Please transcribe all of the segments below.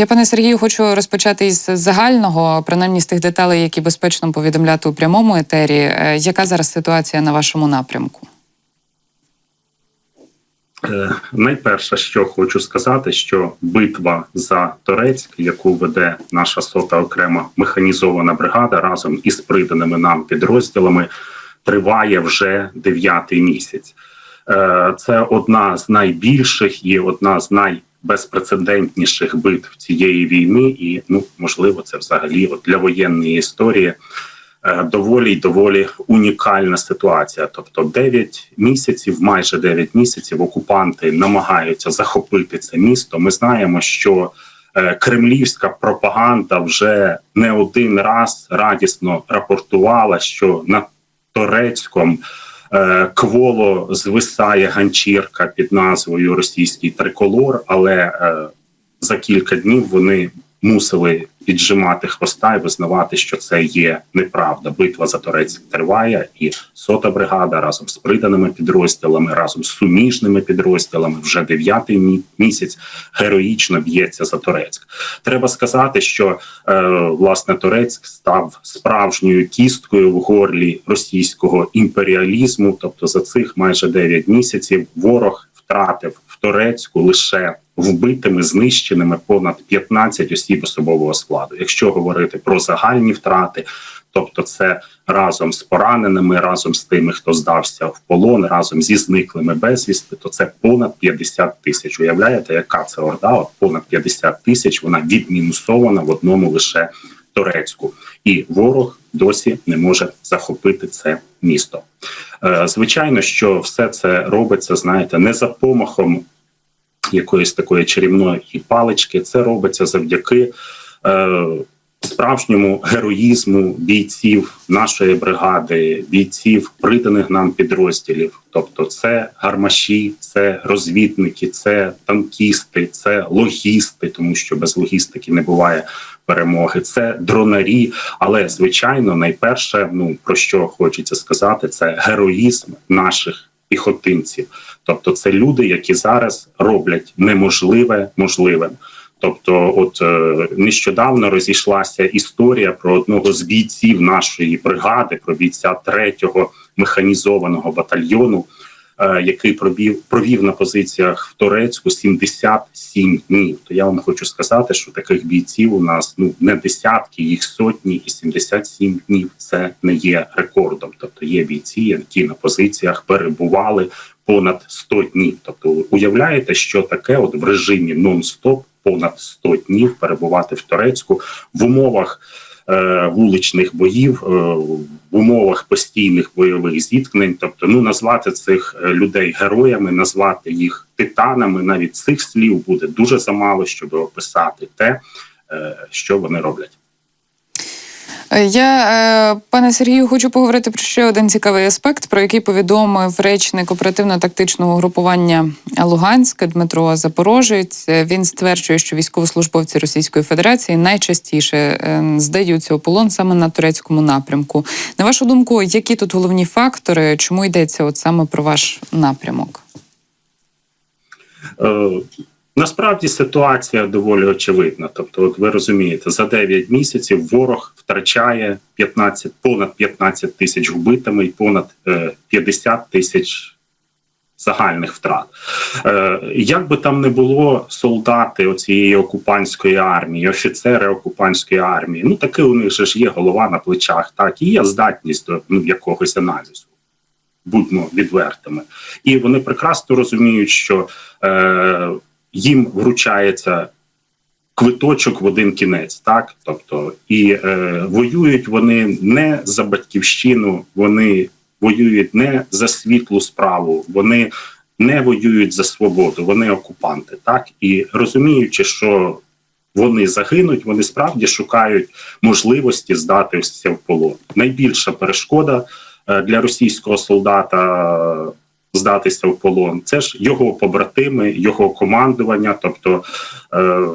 Я, пане Сергію, хочу розпочати із загального, принаймні з тих деталей, які безпечно повідомляти у прямому етері. Е, Яка зараз ситуація на вашому напрямку? Е, Найперше, що хочу сказати, що битва за Торецьк, яку веде наша сота окрема механізована бригада разом із приданими нам підрозділами, триває вже дев'ятий місяць. Е, Це одна з найбільших і одна з найбезпрецедентніших битв цієї війни, і ну можливо, це взагалі от для воєнної історії е, доволі й доволі унікальна ситуація. Тобто 9 місяців, майже 9 місяців, окупанти намагаються захопити це місто. Ми знаємо, що е, кремлівська пропаганда вже не один раз радісно рапортувала, що на Торецьком е, кволо звисає ганчірка під назвою Російський триколор, але е, за кілька днів вони мусили піджимати хвоста і визнавати, що це є неправда. Битва за Торецьк триває, і сота бригада разом з приданими підрозділами, разом з суміжними підрозділами вже дев'ятий місяць героїчно б'ється за Торецьк. Треба сказати, що е, власне Торецьк став справжньою кісткою в горлі російського імперіалізму. Тобто за цих майже 9 місяців ворог втратив Турецьку лише вбитими, знищеними понад 15 осіб особового складу. Якщо говорити про загальні втрати, тобто це разом з пораненими, разом з тими, хто здався в полон, разом зі зниклими безвісти, то це понад 50 тисяч. Уявляєте, яка це орда? От понад 50 тисяч. Вона відмінусована в одному лише Турецьку, і ворог досі не може захопити це місто. Е, Звичайно, що все це робиться, знаєте, не за помахом якоїсь такої чарівної палички. Це робиться завдяки е, справжньому героїзму бійців нашої бригади, бійців приданих нам підрозділів. Тобто, це гармаші, це розвідники, це танкісти, це логісти, тому що без логістики не буває перемоги. Це дронарі. Але звичайно, найперше, ну про що хочеться сказати, це героїзм наших піхотинців. Тобто, це люди, які зараз роблять неможливе можливим. Тобто, от е, нещодавно розійшлася історія про одного з бійців нашої бригади, про бійця третього механізованого батальйону, який пробів провів на позиціях в Турецьку 77 днів. То я вам хочу сказати, що таких бійців у нас ну не десятки, їх сотні, і 77 днів це не є рекордом. Тобто є бійці, які на позиціях перебували понад 100 днів. Тобто, уявляєте, що таке от в режимі нон-стоп понад 100 днів перебувати в Турецьку в умовах е, вуличних боїв, е, в умовах постійних бойових зіткнень. Тобто, ну назвати цих е, людей героями, назвати їх титанами, навіть цих слів буде дуже замало, щоб описати те, е, що вони роблять. Е, Я, е, пане Сергію, хочу поговорити про ще один цікавий аспект, про який повідомив речник оперативно-тактичного групування Луганська Дмитро Запорожець. Е, Він стверджує, що військовослужбовці Російської Федерації найчастіше здаються у полон саме на турецькому напрямку. На вашу думку, які тут головні фактори? Чому йдеться от саме про ваш напрямок? Е, Насправді ситуація доволі очевидна. Тобто, от ви розумієте, за 9 місяців ворог втрачає 15, понад 15 тисяч вбитими і понад е, 50 тисяч загальних втрат. Е, як би там не було солдати оцієї окупантської армії, офіцери окупантської армії, ну таки у них же ж є голова на плечах, так і є здатність до ну, якогось аналізу. Будьмо відвертими, і вони прекрасно розуміють, що е, їм вручається квиточок в один кінець, так тобто, і е, воюють вони не за батьківщину, вони воюють не за світлу справу, вони не воюють за свободу, вони окупанти, так і розуміючи, що вони загинуть, вони справді шукають можливості здатися в полон. Найбільша перешкода е, для російського солдата здатися в полон. Це ж його побратими, його командування. Тобто е,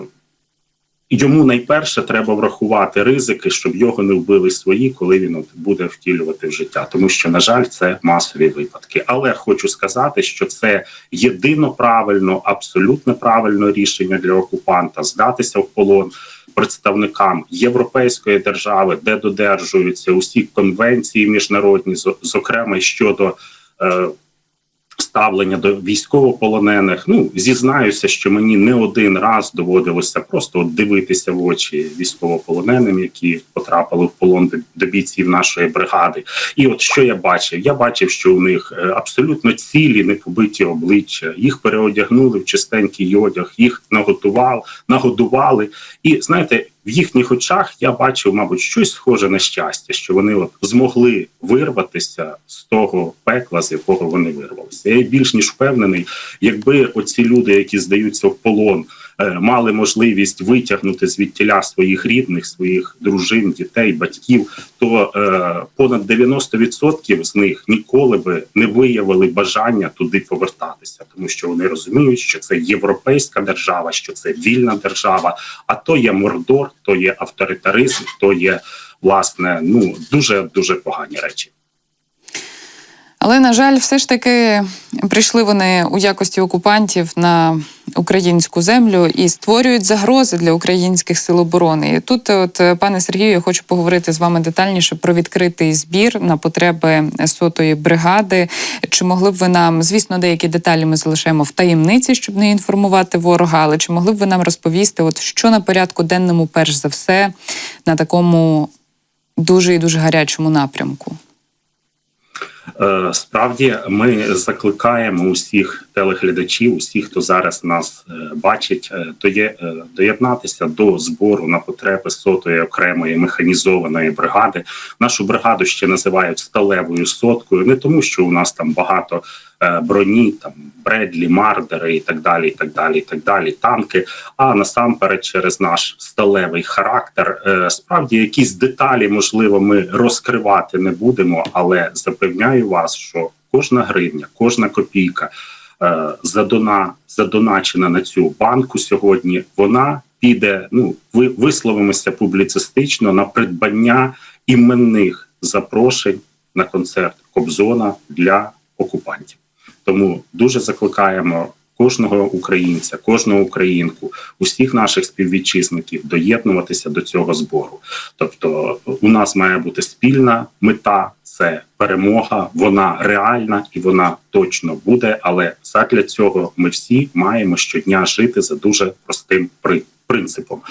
йому найперше треба врахувати ризики, щоб його не вбили свої, коли він буде втілювати в життя. Тому що, на жаль, це масові випадки. Але хочу сказати, що це єдино правильно, абсолютно правильне рішення для окупанта здатися в полон представникам європейської держави, де додержуються усі конвенції міжнародні, зо- зокрема щодо. Е, Ставлення до військовополонених. Ну зізнаюся, що мені не один раз доводилося просто от дивитися в очі військовополоненим, які потрапили в полон до- бійців нашої бригади. І от що я бачив? Я бачив, що у них е, абсолютно цілі, непобиті обличчя. Їх переодягнули в чистенький одяг, їх наготували, нагодували. І знаєте, в їхніх очах я бачив, мабуть, щось схоже на щастя, що вони от змогли вирватися з того пекла, з якого вони вирвалися. Я більш ніж впевнений, якби оці люди, які здаються в полон, мали можливість витягнути звідтіля своїх рідних, своїх дружин, дітей, батьків, то е, понад 90% з них ніколи би не виявили бажання туди повертатися, тому що вони розуміють, що це європейська держава, що це вільна держава, а то є мордор, то є авторитаризм, то є власне ну дуже дуже погані речі. Але на жаль, все ж таки прийшли вони у якості окупантів на українську землю і створюють загрози для українських сил оборони. І тут, от пане Сергію, я хочу поговорити з вами детальніше про відкритий збір на потреби сотої бригади. Чи могли б ви нам, звісно, деякі деталі ми залишаємо в таємниці, щоб не інформувати ворога, але чи могли б ви нам розповісти, от що на порядку денному, перш за все, на такому дуже і дуже гарячому напрямку? Е, Справді ми закликаємо усіх телеглядачів, усіх, хто зараз нас е, бачить, е, доєднатися до збору на потреби сотої окремої механізованої бригади. Нашу бригаду ще називають сталевою соткою, не тому, що у нас там багато броні, там Бредлі, Мардери і так далі, і так далі, і так далі, танки. А насамперед, через наш сталевий характер, Е, справді якісь деталі, можливо, ми розкривати не будемо, але запевняю вас, що кожна гривня, кожна копійка е, задона, задоначена на цю банку сьогодні, вона піде. Ну ви висловимося публіцистично на придбання іменних запрошень на концерт Кобзона для окупантів. Тому дуже закликаємо кожного українця, кожну українку, усіх наших співвітчизників доєднуватися до цього збору. Тобто, у нас має бути спільна мета це перемога. Вона реальна і вона точно буде. Але задля цього ми всі маємо щодня жити за дуже простим при. Принципом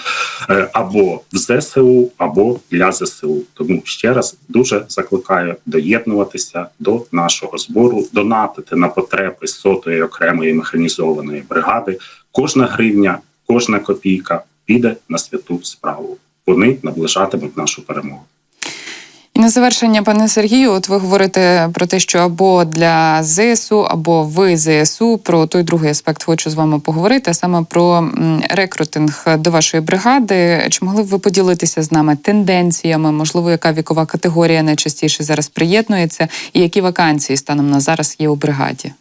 Е, або в ЗСУ, або для ЗСУ. Тому ще раз дуже закликаю доєднуватися до нашого збору, донатити на потреби сотої окремої механізованої бригади. Кожна гривня, кожна копійка піде на святу справу. Вони наближатимуть нашу перемогу. І на завершення, пане Сергію, от ви говорите про те, що або для ЗСУ, або ви ЗСУ. Про той другий аспект хочу з вами поговорити, а саме про рекрутинг до вашої бригади. Чи могли б ви поділитися з нами тенденціями? Можливо, яка вікова категорія найчастіше зараз приєднується, і які вакансії станом на зараз є у бригаді?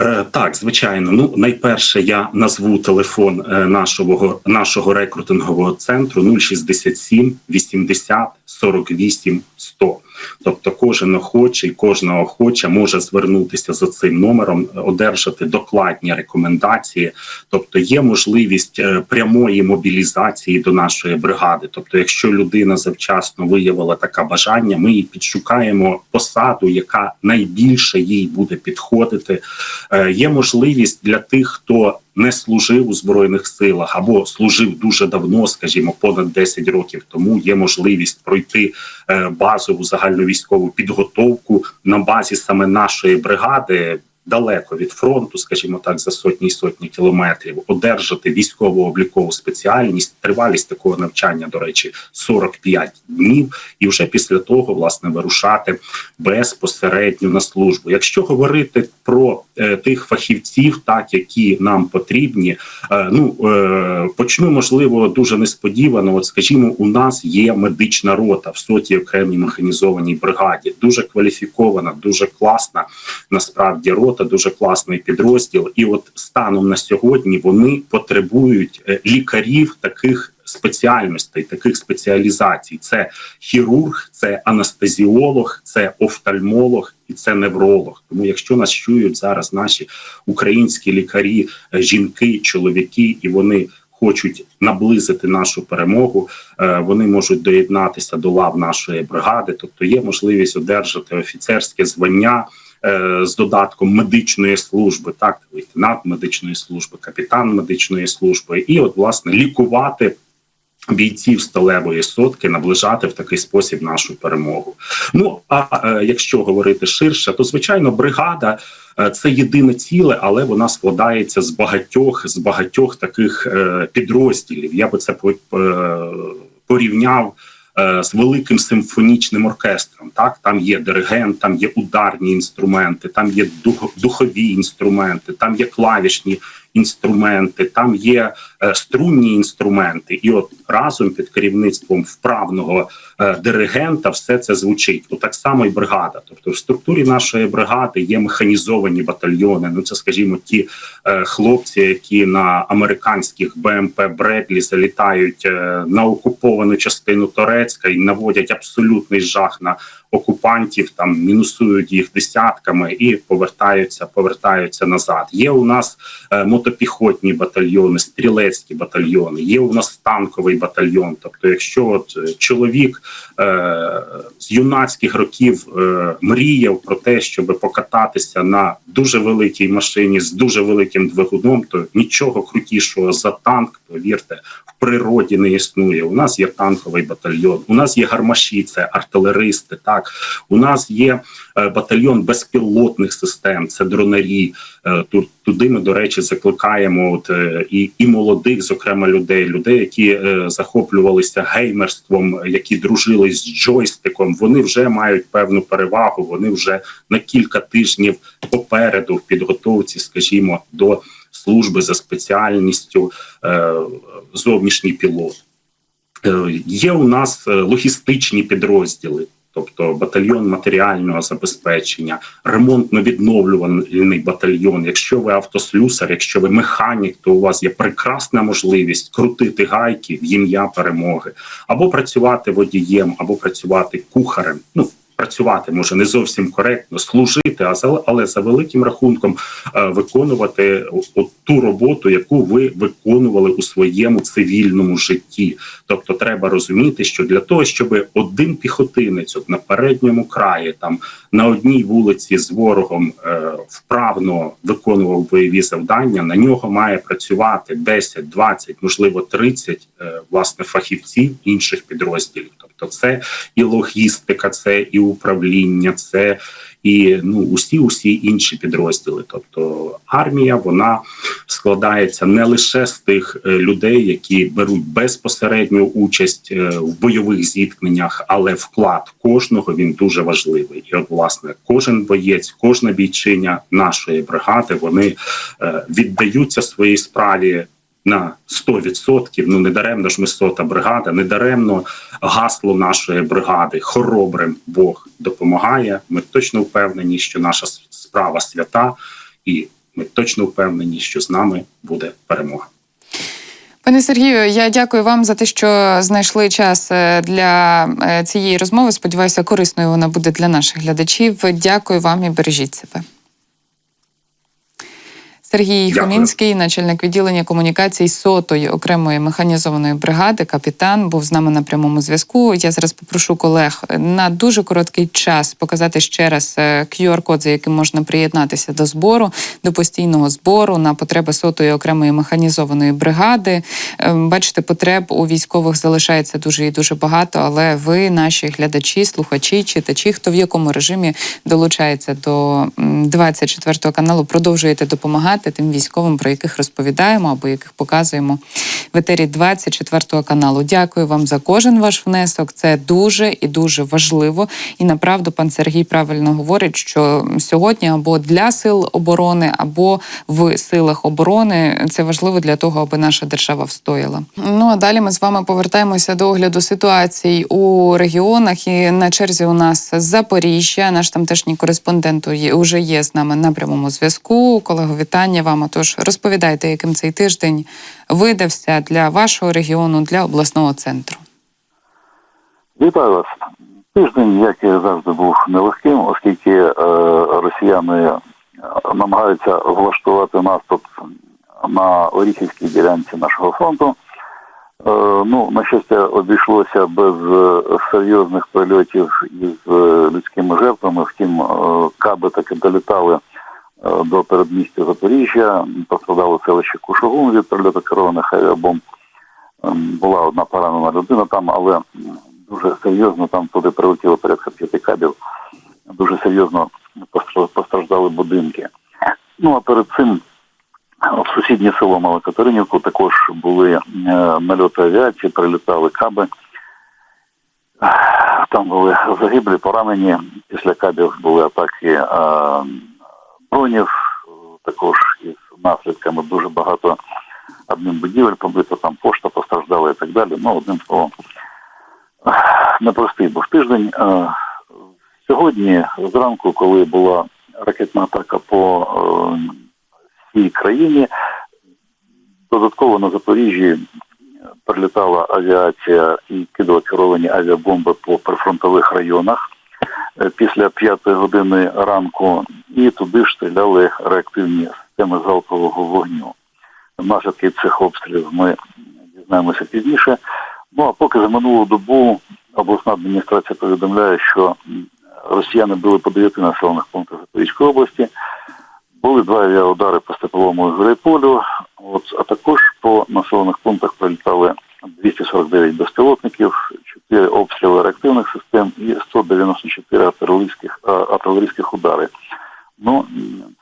Е, Так, звичайно. Ну, найперше, я назву телефон е, нашого нашого рекрутингового центру 067 80 48 100. Тобто, кожен охочий, кожна охоча може звернутися за цим номером, е, одержати докладні рекомендації. Тобто, є можливість е, прямої мобілізації до нашої бригади. Тобто, якщо людина завчасно виявила таке бажання, ми їй підшукаємо посаду, яка найбільше їй буде підходити. Е, Є можливість для тих, хто не служив у збройних силах або служив дуже давно, скажімо, понад 10 років тому. Є можливість пройти е, базову загальновійськову підготовку на базі саме нашої бригади. Далеко від фронту, скажімо так, за сотні й сотні кілометрів, одержати військово-облікову спеціальність. Тривалість такого навчання, до речі, 45 днів, і вже після того власне вирушати безпосередньо на службу. Якщо говорити про е, тих фахівців, так які нам потрібні, е, ну е, почну можливо дуже несподівано. От, скажімо, у нас є медична рота в сотій окремій механізованій бригаді, дуже кваліфікована, дуже класна насправді рота. Сота дуже класний підрозділ. І от станом на сьогодні вони потребують е, лікарів таких спеціальностей, таких спеціалізацій: це хірург, це анестезіолог, це офтальмолог і це невролог. Тому, якщо нас чують зараз наші українські лікарі, е, жінки, чоловіки, і вони хочуть наблизити нашу перемогу, е, вони можуть доєднатися до лав нашої бригади. Тобто є можливість одержати офіцерське звання. Е, З додатком медичної служби, так лейтенант медичної служби, капітан медичної служби, і от власне лікувати бійців сталевої сотки, наближати в такий спосіб нашу перемогу. Ну а е, якщо говорити ширше, то звичайно бригада е, це єдине ціле, але вона складається з багатьох з багатьох таких е, підрозділів. Я би це по- е, порівняв. Е, З великим симфонічним оркестром, так? Там є диригент, там є ударні інструменти, там є дух, духові інструменти, там є клавішні інструменти, там є е, струнні інструменти, і от разом під керівництвом вправного е, диригента все це звучить. От так само і бригада. Тобто, в структурі нашої бригади є механізовані батальйони. Ну це, скажімо, ті е, хлопці, які на американських БМП Бредлі залітають е, на окуповану частину Торецька і наводять абсолютний жах на окупантів, там мінусують їх десятками і повертаються, повертаються назад. Є у нас е, мотопіхотні батальйони, стрілецькі батальйони. Є у нас танковий батальйон. Тобто, якщо от е, чоловік е, з юнацьких років е, мріяв про те, щоб покататися на дуже великій машині з дуже великим двигуном, то нічого крутішого за танк, повірте, в природі не існує. У нас є танковий батальйон, у нас є гармаші, це артилеристи. Так у нас є е, батальйон безпілотних систем, це дронарі. Е, Тут туди ми, до речі, закликаємо от е, і, і молодих, зокрема людей, людей, які е, захоплювалися геймерством, які дружили з джойстиком. Вони вже мають певну перевагу. Вони вже на кілька тижнів попереду в підготовці, скажімо, до служби за спеціальністю е, зовнішній пілот. Е, Є у нас е, логістичні підрозділи, тобто батальйон матеріального забезпечення, ремонтно-відновлювальний батальйон. Якщо ви автослюсар, якщо ви механік, то у вас є прекрасна можливість крутити гайки в ім'я перемоги, або працювати водієм, або працювати кухарем. Ну працювати може не зовсім коректно, служити, а за але за великим рахунком е, виконувати от ту роботу, яку ви виконували у своєму цивільному житті. Тобто, треба розуміти, що для того, щоб один піхотинець от на передньому краї, там на одній вулиці з ворогом е, вправно виконував бойові завдання, на нього має працювати 10, 20, можливо 30 е, власне фахівців інших підрозділів. Тобто, це і логістика, це і управління, це і ну усі усі інші підрозділи. Тобто армія вона складається не лише з тих е, людей, які беруть безпосередню участь е, в бойових зіткненнях, але вклад кожного він дуже важливий. І от власне кожен боєць, кожна бійчиня нашої бригади вони е, віддаються своїй справі. На 100%, ну не даремно ж ми сота бригада, не даремно гасло нашої бригади хоробрим Бог допомагає. Ми точно впевнені, що наша справа свята, і ми точно впевнені, що з нами буде перемога. Пане Сергію, я дякую вам за те, що знайшли час е, для е, цієї розмови. Сподіваюся, корисною вона буде для наших глядачів. Дякую вам і бережіть себе. Сергій Дякую. Хомінський, начальник відділення комунікацій сотої окремої механізованої бригади, капітан, був з нами на прямому зв'язку. Я зараз попрошу колег на дуже короткий час показати ще раз е, QR-код, за яким можна приєднатися до збору, до постійного збору на потреби сотої окремої механізованої бригади. Е, Бачите, потреб у військових залишається дуже і дуже багато, але ви, наші глядачі, слухачі, читачі, хто в якому режимі долучається до м, 24 каналу, продовжуєте допомагати тим військовим, про яких розповідаємо або яких показуємо в етері 24 каналу. Дякую вам за кожен ваш внесок. Це дуже і дуже важливо. І направду пан Сергій правильно говорить, що сьогодні або для сил оборони, або в силах оборони це важливо для того, аби наша держава встояла. Ну а далі ми з вами повертаємося до огляду ситуацій у регіонах. І на черзі у нас Запоріжжя. Наш тамтешній кореспондент уже є з нами на прямому зв'язку. Колего, вітання вам. Отож, розповідайте, яким цей тиждень видався для вашого регіону, для обласного центру. Вітаю вас. Тиждень, як і завжди, був нелегким, оскільки е, росіяни е, намагаються влаштувати наступ на Оріхівській ділянці нашого фронту. Е, ну, на щастя, обійшлося без е, серйозних прильотів із е, людськими жертвами. Втім, е, каби таки долітали до передмістя Запоріжжя, пострадало селище Кушугун від прильоту керованих авіабомб. Ем, Була одна поранена людина там, але дуже серйозно там туди прилетіло порядка п'яти кабів. Дуже серйозно постра- постраждали будинки. Ну а перед цим в сусіднє село Малокатеринівку також були е, нальоти авіації, прилітали каби. Там були загиблі, поранені. Після кабів були атаки е, е, також із наслідками дуже багато адмінбудівель побито, там пошта постраждала і так далі. Ну, одним словом, непростий був тиждень. Е, Сьогодні зранку, коли була ракетна атака по е, всій країні, додатково на Запоріжжі прилітала авіація і кидала керовані авіабомби по прифронтових районах після п'ятої години ранку, і туди ж стріляли реактивні системи залпового вогню. Наслідки цих обстрілів ми дізнаємося пізніше. Ну а поки за минулу добу обласна адміністрація повідомляє, що росіяни били по дев'яти населених пунктах Запорізької області. Були два авіаудари по степовому Гуляйполю, от, а також по населених пунктах прилітали 249 безпілотників, 4 обстріли реактивних систем і 194 артилерійських, артилерійських удари. Ну,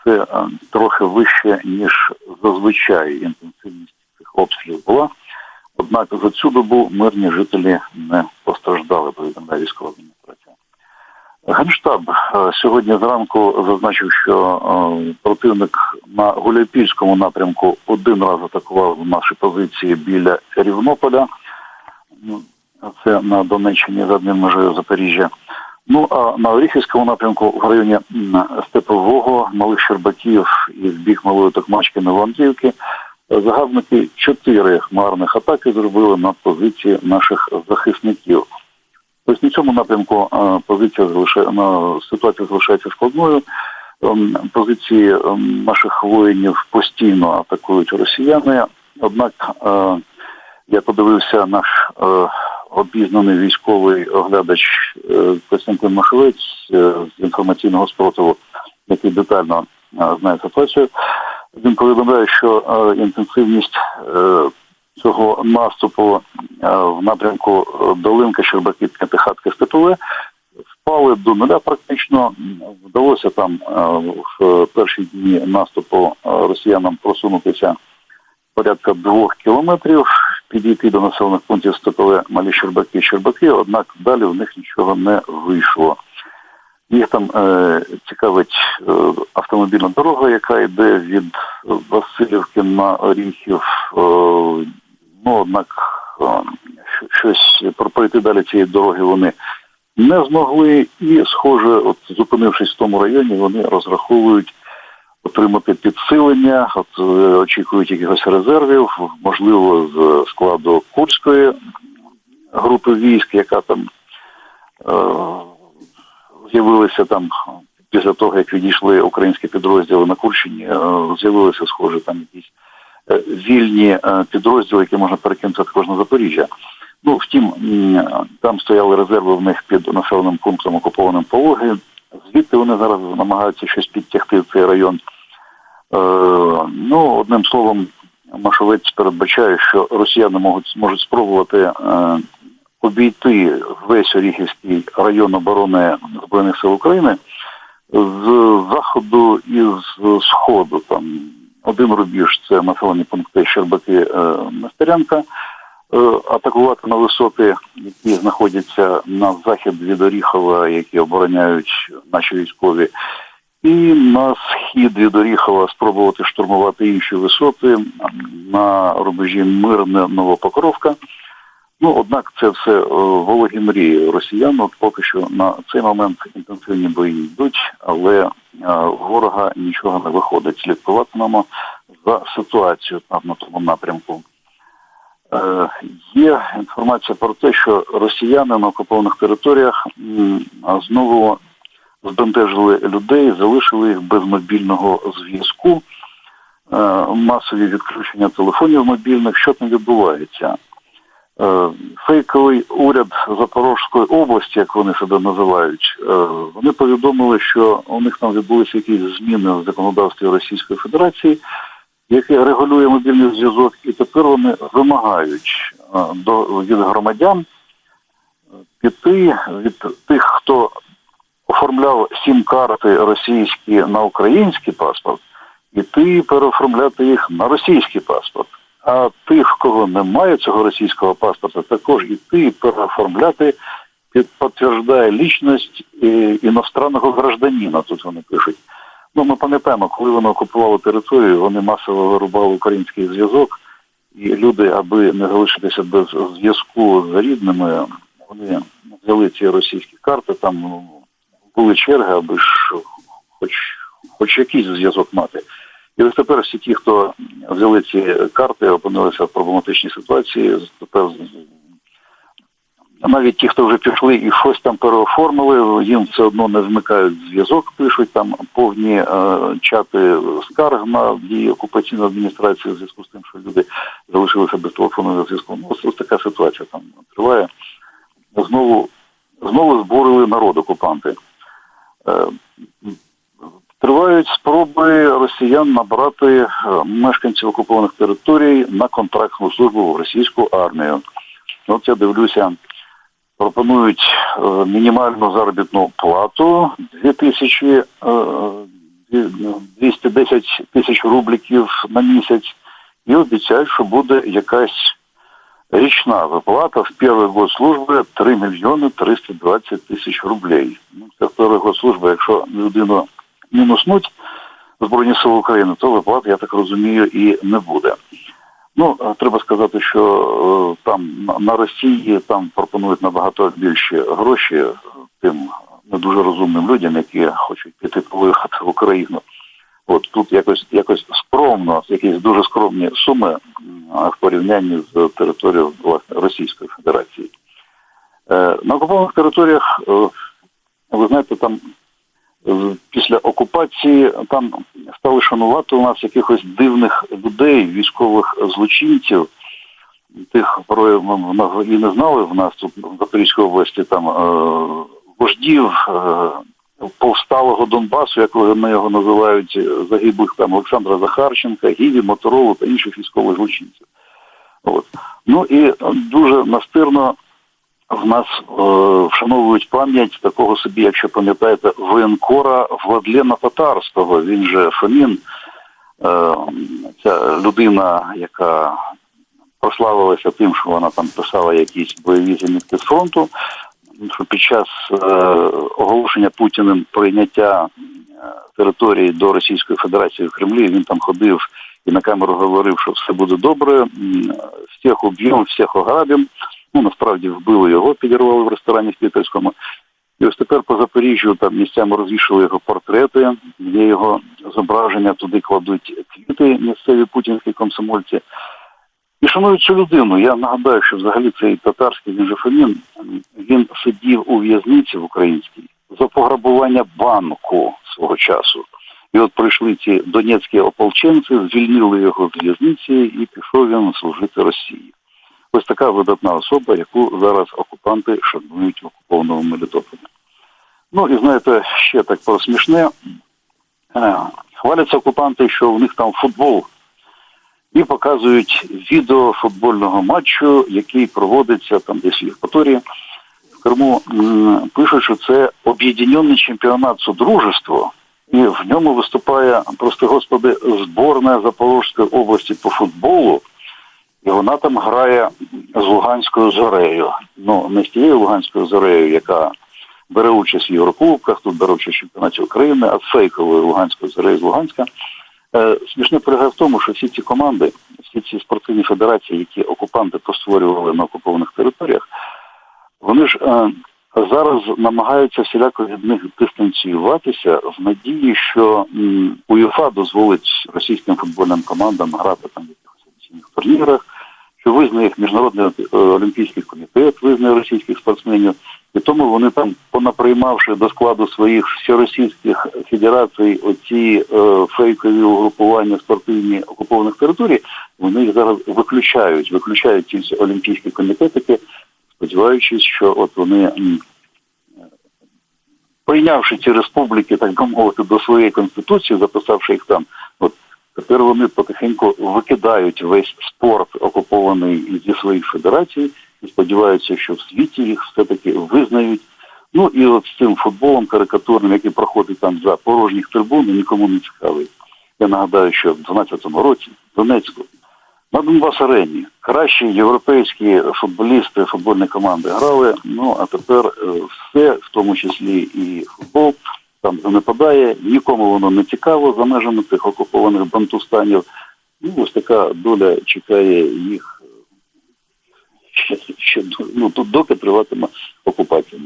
це трохи вище, ніж зазвичай інтенсивність цих обстрілів була. Однак за цю добу мирні жителі не постраждали, повідомляє військова адміністрація. Генштаб е, сьогодні зранку зазначив, що е, противник на Гуляйпільському напрямку один раз атакував наші позиції біля Рівнополя. Це на Донеччині за адмінмежею Запоріжжя. Ну а на Оріхівському напрямку в районі Степового, Малих Щербаків і в бік Малої Токмачки Новоандрівки загарбники чотири марних атаки зробили на позиції наших захисників. Тобто на цьому напрямку позиція залишає ситуація залишається складною. Ем, Позиції ем, наших воїнів постійно атакують росіяни. Однак е, я подивився наш е, обізнаний військовий оглядач е, Костянтин Машовець е, з інформаційного спротиву, який детально е, знає ситуацію. Він повідомляє, що інтенсивність цього наступу в напрямку Долинка, Щербаки, П'ятихатки, Степове впали до нуля практично. Вдалося там в перші дні наступу росіянам просунутися порядка двох кілометрів, підійти до населених пунктів Степове, Малі Щербаки, Щербаки, однак далі в них нічого не вийшло. Їх там е, цікавить е, автомобільна дорога, яка йде від Васильівки на Оріхів. Е, ну, однак е, щось про- пройти далі цієї дороги вони не змогли, і, схоже, от зупинившись в тому районі, вони розраховують отримати підсилення, от е, очікують якихось резервів, можливо, з складу Курської групи військ, яка там е, з'явилися там після того, як відійшли українські підрозділи на Курщині, е, з'явилися, схоже, там якісь вільні підрозділи, які можна перекинути також на Запоріжжя. Ну, втім, там стояли резерви в них під населеним пунктом окупованим Пологи. Звідти вони зараз намагаються щось підтягти в цей район. Е, ну, одним словом, Машовець передбачає, що росіяни можуть, можуть спробувати е, обійти весь Оріхівський район оборони Збройних сил України з заходу і з сходу. Там один рубіж це населені пункти Щербаки е, Нестерянка, е, атакувати на висоти, які знаходяться на захід від Оріхова, які обороняють наші військові. І на схід від Оріхова спробувати штурмувати інші висоти на рубежі Мирне Новопокровка. Ну, однак це все е, вологі мрії росіян. От поки що на цей момент інтенсивні бої йдуть, але е, ворога нічого не виходить. Слідкуватимемо за ситуацією там на тому напрямку. Е, є інформація про те, що росіяни на окупованих територіях знову збентежили людей, залишили їх без мобільного зв'язку, е, масові відключення телефонів мобільних. Що там відбувається? Е, Фейковий уряд Запорізької області, як вони себе називають, вони повідомили, що у них там відбулися якісь зміни в законодавстві Російської Федерації, яке регулює мобільний зв'язок, і тепер вони вимагають е, до від громадян е, піти від тих, хто оформляв сім-карти російські на український паспорт, іти переоформляти їх на російський паспорт. А тих, кого немає цього російського паспорта, також іти переоформляти під підтверждає лічність е, іностранного гражданина. Тут вони пишуть. Ну, ми пам'ятаємо, коли вони окупували територію, вони масово вирубали український зв'язок, і люди, аби не залишитися без зв'язку з рідними, вони взяли ці російські карти, там ну, були черги, аби ж хоч, хоч якийсь зв'язок мати. І ось тепер всі ті, хто взяли ці карти, опинилися в проблематичній ситуації. Тепер навіть ті, хто вже пішли і щось там переоформили, їм все одно не вмикають зв'язок, пишуть там повні е, чати скарг на дії окупаційної адміністрації в зв'язку з тим, що люди залишилися без телефонного зв'язку. Ну, ось, ось така ситуація там триває. Знову знову зборили народ окупанти. Е, Тривають спроби росіян набрати е, мешканців окупованих територій на контрактну службу в російську армію. От я дивлюся, пропонують е, мінімальну заробітну плату 2000, е, 210 тисяч рубліків на місяць і обіцяють, що буде якась річна виплата в перший год служби 3 мільйони 320 тисяч рублей. Ну, це перший год служби, якщо людину мінуснуть Збройні Сили України, то виплат, я так розумію, і не буде. Ну, е, треба сказати, що е, там на- Росії там пропонують набагато більші гроші е, тим не дуже розумним людям, які хочуть піти повиїхати в Україну. От тут якось якось скромно, якісь дуже скромні суми в порівнянні з територією власне Російської Федерації. На окупованих територіях, ви знаєте, там після окупації там стали шанувати у нас якихось дивних людей, військових злочинців. Тих порою ми і не знали в нас тут в Запорізькій області там е, вождів е, повсталого Донбасу, як вони його називають, загиблих там Олександра Захарченка, Гіві, Моторолу та інших військових злочинців. От. Ну і дуже настирно в нас е, вшановують пам'ять такого собі, якщо пам'ятаєте, воєнкора Владлена Татарського. Він же Фомін, е, ця людина, яка прославилася тим, що вона там писала якісь бойові замітки фронту. Що під час е, оголошення Путіним прийняття е, території до Російської Федерації в Кремлі він там ходив і на камеру говорив, що все буде добре, всіх уб'ємо, всіх ограбимо. Ну, насправді вбили його, підірвали в ресторані в Пітерському. І ось тепер по Запоріжжю там місцями розвішали його портрети, є його зображення, туди кладуть квіти місцеві путінські комсомольці. І шанують цю людину. Я нагадаю, що взагалі цей татарський він він сидів у в'язниці в українській за пограбування банку свого часу. І от прийшли ці донецькі ополченці, звільнили його з в'язниці, і пішов він служити Росії. Ось така видатна особа, яку зараз окупанти шанують в окупованому Мелітополі. Ну і знаєте, ще так про смішне. Е, Хваляться окупанти, що в них там футбол, і показують відео футбольного матчу, який проводиться там десь в Євпаторії. В Криму пишуть, що це об'єднаний чемпіонат Содружества І в ньому виступає, прости господи, зборна Запорізької області по футболу, і вона там грає з Луганською зорею. Ну, не з тією Луганською зорею, яка бере участь в Єврокубках, тут бере участь в чемпіонаті України, а фейковою Луганською зорею з Луганська. Е, Смішне полягає в тому, що всі ці команди, всі ці спортивні федерації, які окупанти постворювали на окупованих територіях, вони ж е, зараз намагаються всіляко від них дистанціюватися в надії, що УЄФА дозволить російським футбольним командам грати там в якихось турнірах, що визнає їх міжнародний е, олімпійський комітет, визнає російських спортсменів, і тому вони там, понаприймавши до складу своїх всеросійських федерацій оці е, фейкові угрупування спортивні окупованих територій, вони їх зараз виключають, виключають ці олімпійські комітетики, сподіваючись, що от вони. Прийнявши ці республіки, так би мовити, до своєї конституції, записавши їх там, от тепер вони потихеньку викидають весь спорт окупований зі своїх федерацій і сподіваються, що в світі їх все-таки визнають. Ну і от з цим футболом карикатурним, який проходить там за порожніх трибун, нікому не цікавий. Я нагадаю, що в 12-му році в Донецьку на Донбас арені кращі європейські футболісти, футбольні команди грали. Ну а тепер е, все, в тому числі і футбол, там занепадає, нікому воно не цікаво за межами цих окупованих бантустанів. Ну, ось така доля чекає їх е, ще, ще ну, доки триватиме окупація.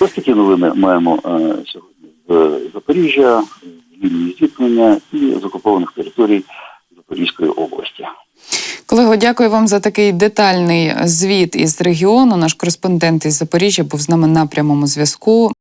Ось такі новини маємо е, сьогодні з Запоріжжя, з лінії зіткнення і з окупованих територій Запорізької області. Колего, дякую вам за такий детальний звіт із регіону. Наш кореспондент із Запоріжжя був з нами на прямому зв'язку.